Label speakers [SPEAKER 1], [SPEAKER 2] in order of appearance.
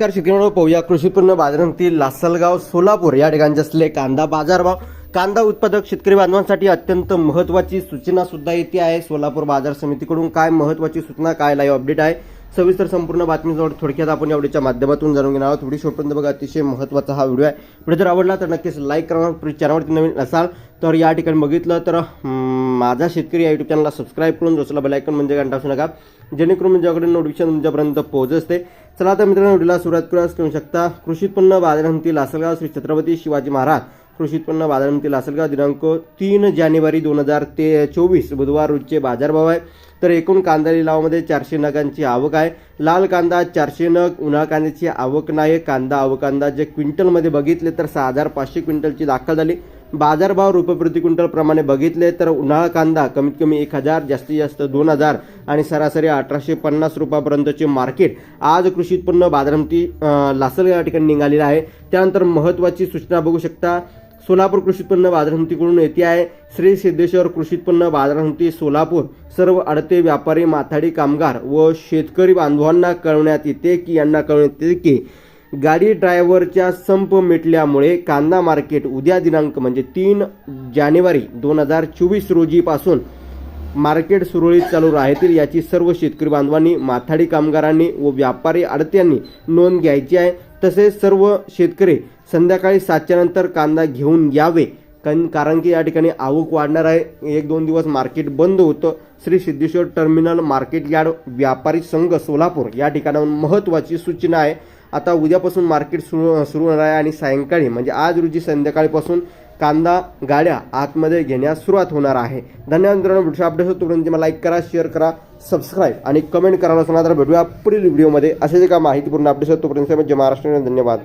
[SPEAKER 1] नमस्कार शेतकरी पाहूया कृषी उत्पन्न बाजारातील लासलगाव सोलापूर या ठिकाणचे असले कांदा बाजारभाव कांदा उत्पादक शेतकरी बांधवांसाठी अत्यंत महत्वाची सूचना सुद्धा येते आहे. सोलापूर बाजार समितीकडून काय महत्वाची सूचना काय लाईव्ह अपडेट आहे? सविस्तर संपूर्ण बातमीजवळ थोडक्यात आपण या व्हिडिओच्या माध्यमातून जाणून घेणार आहोत. व्हिडिओ शेवटपर्यंत बघा अतिशय महत्त्वाचा हा व्हिडिओ आहे. व्हिडिओ जर आवडला तर नक्कीच लाईक करा. चॅनलवरती नवीन असाल तर या ठिकाणी बघितलं तर माझा शेतकरी या युट्यूब चॅनलला सबस्क्राईब करून दुसरा बेलायकन म्हणजे घंटा असू नका. जेणेकरून माझ्याकडे नोटिफिकेशन तुमच्यापर्यंत पोहोचते असते. चला तर मित्रांनो व्हिडिओला सुरुवात करूया. करू शकता कृषी उत्पन्न बाजार लासलगाव श्री छत्रपती शिवाजी महाराज कृषी उत्पन्न बाजार समिती लासलगाव दिनांक तीन जानेवारी दोन हजार ते चोवीस. बुधवार रोजचे बाजारभाव आहे. तर एकूण कांदा लिलावामध्ये चारशे नगांची आवक आहे. लाल कांदा चारशे नग उन्हाळ कांद्याची आवक नाही. कांदा आवक कांदा जे क्विंटलमध्ये बघितले तर सहा हजार पाचशे क्विंटलची दाखल झाली. बाजारभाव रुपये प्रति क्विंटलप्रमाणे बघितले तर उन्हाळा कांदा कमीत कमी एक हजार जास्तीत जास्त दोन हजार आणि सरासरी अठराशे पन्नास रुपयापर्यंतचे मार्केट आज कृषी उत्पन्न बाजारमती लासल या ठिकाणी निघालेलं आहे. त्यानंतर महत्त्वाची सूचना बघू शकता. सोलापूर कृषी उत्पन्न बाजार समितीकडून येते आहे. श्री सिद्धेश्वर कृषी उत्पन्न बाजार समिती सोलापूर. सर्व अडते व्यापारी माथाडी कामगार व शेतकरी बांधवांना कळवण्यात येते की यांना कळवण्यात येते की गाडी ड्रायव्हरच्या संप मिटल्यामुळे कांदा मार्केट उद्या दिनांक म्हणजे तीन जानेवारी दोन हजार चोवीस रोजीपासून मार्केट सुरळीत चालू राहतील याची सर्व शेतकरी बांधवांनी माथाडी कामगारांनी व व्यापारी आडत्यांनी नोंद घ्यायची आहे. तसेच सर्व शेतकरी संध्याकाळी सातच्या नंतर कांदा घेऊन यावे. कारण कारण की या ठिकाणी आवक वाढणार आहे. एक दोन दिवस मार्केट बंद होतं. Shri Siddheshwar terminal market yard व्यापारी संघ सोलापूर या ठिकाणाहून महत्त्वाची सूचना आहे. आता उद्यापासून मार्केट सुरू सुरू होणार आहे आणि सायंकाळी म्हणजे आज रोजी संध्याकाळीपासून कांदा गाड्या आतमध्ये घेण्यास सुरुवात होणार आहे. धन्यवाद मित्रांनो पुढच्या अपडेट होतो तोपर्यंत मला लाईक करा शेअर करा सबस्क्राईब आणि कमेंट करा असणार तर भेटूया पुढील व्हिडिओमध्ये. असे जे का माहितीपूर्ण अपडेट होतो तोपर्यंत जय महाराष्ट्र. धन्यवाद.